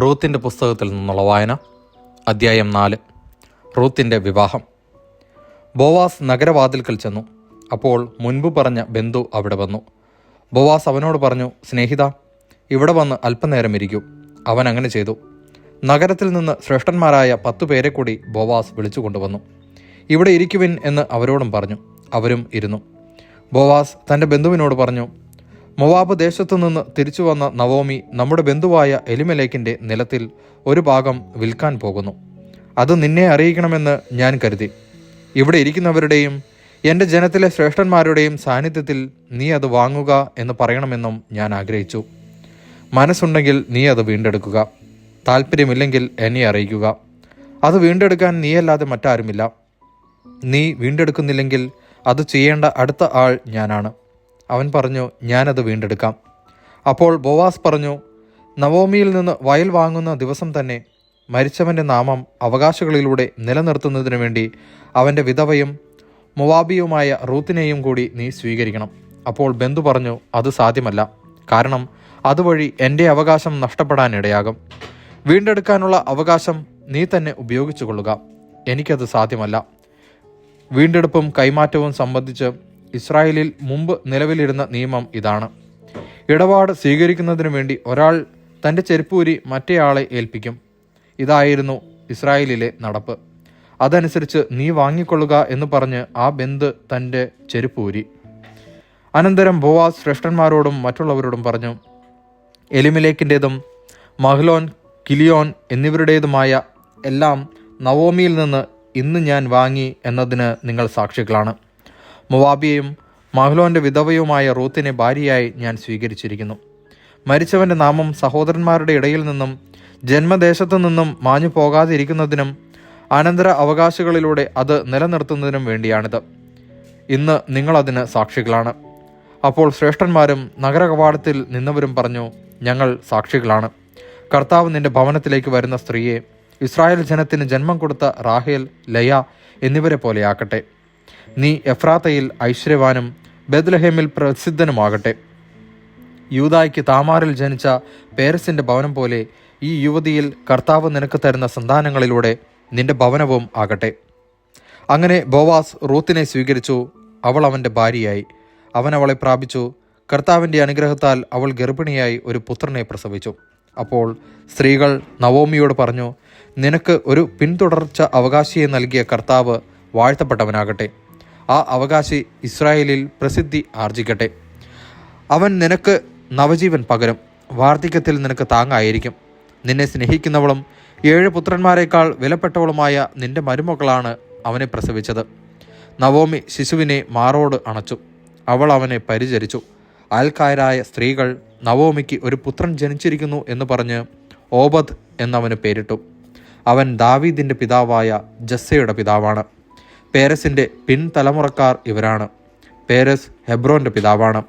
റൂത്തിന്റെ പുസ്തകത്തിൽ നിന്നുള്ള വായന. അദ്ധ്യായം നാല്. റൂത്തിന്റെ വിവാഹം. ബോവാസ് നഗരവാതിൽക്കൽ ചെന്നു. അപ്പോൾ മുൻപ് പറഞ്ഞ ബന്ധു അവിടെ വന്നു. ബോവാസ് അവനോട് പറഞ്ഞു സ്നേഹിത ഇവിടെ വന്ന് അല്പനേരം ഇരിക്കൂ. അവൻ അങ്ങനെ ചെയ്തു. നഗരത്തിൽ നിന്ന് ശ്രേഷ്ഠന്മാരായ പത്തു പേരെ കൂടി ബോവാസ് വിളിച്ചു കൊണ്ടുവന്നു. ഇവിടെ ഇരിക്കുവിൻ എന്ന് അവരോടും പറഞ്ഞു. അവരും ഇരുന്നു. ബോവാസ് തന്റെ ബന്ധുവിനോട് പറഞ്ഞു മൊവാബ് ദേശത്തു നിന്ന് തിരിച്ചു വന്ന നവോമി നമ്മുടെ ബന്ധുവായ എലിമലേക്കിന്റെ നിലത്തിൽ ഒരു ഭാഗം വിൽക്കാൻ പോകുന്നു. അത് നിന്നെ അറിയിക്കണമെന്ന് ഞാൻ കരുതി. ഇവിടെ ഇരിക്കുന്നവരുടെയും എന്റെ ജനത്തിലെ ശ്രേഷ്ഠന്മാരുടെയും സാന്നിധ്യത്തിൽ നീ അത് വാങ്ങുക എന്ന് പറയണമെന്നും ഞാൻ ആഗ്രഹിച്ചു. മനസ്സുണ്ടെങ്കിൽ നീ അത് വീണ്ടെടുക്കുക. താല്പര്യമില്ലെങ്കിൽ എന്നെ അറിയിക്കുക. അത് വീണ്ടെടുക്കാൻ നീയല്ലാതെ മറ്റാരുമില്ല. നീ വീണ്ടെടുക്കുന്നില്ലെങ്കിൽ അത് ചെയ്യേണ്ട അടുത്ത ആൾ ഞാനാണ്. അവൻ പറഞ്ഞു ഞാനത് വീണ്ടെടുക്കാം. അപ്പോൾ ബോവാസ് പറഞ്ഞു നവോമിയിൽ നിന്ന് വയൽ വാങ്ങുന്ന ദിവസം തന്നെ മരിച്ചവന്റെ നാമം അവകാശികളിലൂടെ നിലനിർത്തുന്നതിനു വേണ്ടി അവന്റെ വിധവയും മുവാബിയുമായ റൂത്തിനെയും കൂടി നീ സ്വീകരിക്കണം. അപ്പോൾ ബന്ധു പറഞ്ഞു അത് സാധ്യമല്ല. കാരണം അതുവഴി എന്റെ അവകാശം നഷ്ടപ്പെടാനിടയാകും. വീണ്ടെടുക്കാനുള്ള അവകാശം നീ തന്നെ ഉപയോഗിച്ചു കൊള്ളുക എനിക്കത് സാധ്യമല്ല. വീണ്ടെടുപ്പും കൈമാറ്റവും സംബന്ധിച്ച് ഇസ്രായേലിൽ മുമ്പ് നിലവിലിരുന്ന നിയമം ഇതാണ്. ഇടപാട് സ്വീകരിക്കുന്നതിനു വേണ്ടി ഒരാൾ തന്റെ ചെരുപ്പൂരി മറ്റേയാളെ ഏൽപ്പിക്കും. ഇതായിരുന്നു ഇസ്രായേലിലെ നടപ്പ്. അതനുസരിച്ച് നീ വാങ്ങിക്കൊള്ളുക എന്ന് പറഞ്ഞ് ആ ബന്ധ് തന്റെ ചെരുപ്പൂരി അനന്തരം ബോവാസ് ശ്രേഷ്ഠന്മാരോടും മറ്റുള്ളവരോടും പറഞ്ഞു എലിമിലേക്കിന്റെതും മഹ്ലോൻ കിലിയോൻ എന്നിവരുടേതുമായ എല്ലാം നവോമിയിൽ നിന്ന് ഇന്ന് ഞാൻ വാങ്ങി എന്നതിന് നിങ്ങൾ സാക്ഷികളാണ്. മൊവാബിയയും മഹ്ലോന്റെ വിധവയുമായ റൂത്തിനെ ഭാര്യയായി ഞാൻ സ്വീകരിച്ചിരിക്കുന്നു. മരിച്ചവന്റെ നാമം സഹോദരന്മാരുടെ ഇടയിൽ നിന്നും ജന്മദേശത്തു നിന്നും മാഞ്ഞു പോകാതിരിക്കുന്നതിനും അനന്തര അവകാശികളിലൂടെ അത് നിലനിർത്തുന്നതിനും വേണ്ടിയാണിത്. ഇന്ന് നിങ്ങളതിന് സാക്ഷികളാണ്. അപ്പോൾ ശ്രേഷ്ഠന്മാരും നഗരകവാടത്തിൽ നിന്നവരും പറഞ്ഞു ഞങ്ങൾ സാക്ഷികളാണ്. കർത്താവ് നിന്റെ ഭവനത്തിലേക്ക് വരുന്ന സ്ത്രീയെ ഇസ്രായേൽ ജനത്തിന് ജന്മം കൊടുത്ത റാഹേൽ ലയ എന്നിവരെ പോലെയാക്കട്ടെ നീ എഫ്രാത്തയിൽ ഐശ്വര്യവാനും ബദ്ലഹേമിൽ പ്രസിദ്ധനുമാകട്ടെ. യൂതായ്ക്ക് താമാറിൽ ജനിച്ച പേരസിന്റെ ഭവനം പോലെ ഈ യുവതിയിൽ കർത്താവ് നിനക്ക് തരുന്ന സന്താനങ്ങളിലൂടെ നിന്റെ ഭവനവും ആകട്ടെ. അങ്ങനെ ബോവാസ് റൂത്തിനെ സ്വീകരിച്ചു അവൾ അവന്റെ ഭാര്യയായി. അവൻ അവളെ പ്രാപിച്ചു കർത്താവിന്റെ അനുഗ്രഹത്താൽ അവൾ ഗർഭിണിയായി ഒരു പുത്രനെ പ്രസവിച്ചു. അപ്പോൾ സ്ത്രീകൾ നവോമിയോട് പറഞ്ഞു നിനക്ക് ഒരു പിന്തുടർച്ച അവകാശിയെ നൽകിയ കർത്താവ് വാഴ്ത്തപ്പെട്ടവനാകട്ടെ. ആ അവകാശി ഇസ്രായേലിൽ പ്രസിദ്ധി ആർജിക്കട്ടെ. അവൻ നിനക്ക് നവജീവൻ പകരും വാർദ്ധക്യത്തിൽ നിനക്ക് താങ്ങായിരിക്കും. നിന്നെ സ്നേഹിക്കുന്നവളും ഏഴ് പുത്രന്മാരെക്കാൾ വിലപ്പെട്ടവളുമായ നിന്റെ മരുമകളാണ് അവനെ പ്രസവിച്ചത്. നവോമി ശിശുവിനെ മാറോട് അണച്ചു. അവൾ അവനെ പരിചരിച്ചു. അയൽക്കാരായ സ്ത്രീകൾ നവോമിക്ക് ഒരു പുത്രൻ ജനിച്ചിരിക്കുന്നു എന്ന് പറഞ്ഞ് ഓബദ് എന്നവന് പേരിട്ടു. അവൻ ദാവീദിന്റെ പിതാവായ ജസ്സയുടെ പിതാവാണ്. പേരസിന്റെ പിൻതലമുറക്കാർ ഇവരാണ്. പേരസ് ഹെബ്രോന്റെ പിതാവാണ്.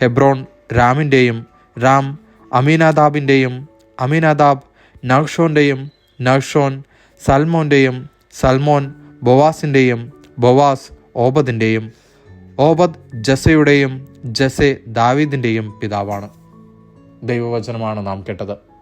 ഹെബ്രോൺ രാമിന്റെയും രാം അമീനാദാബിന്റെയും അമീനാദാബ് നഹ്ഷോന്റെയും നഹ്ഷോൻ സൽമോന്റെയും സൽമോൻ ബൊവാസിന്റെയും ബൊവാസ് ഓബദിന്റെയും ഓബദ് ജസയുടെയും ജസെ ദാവീദിന്റെയും പിതാവാണ്. ദൈവവചനമാണ് നാം കേട്ടത്.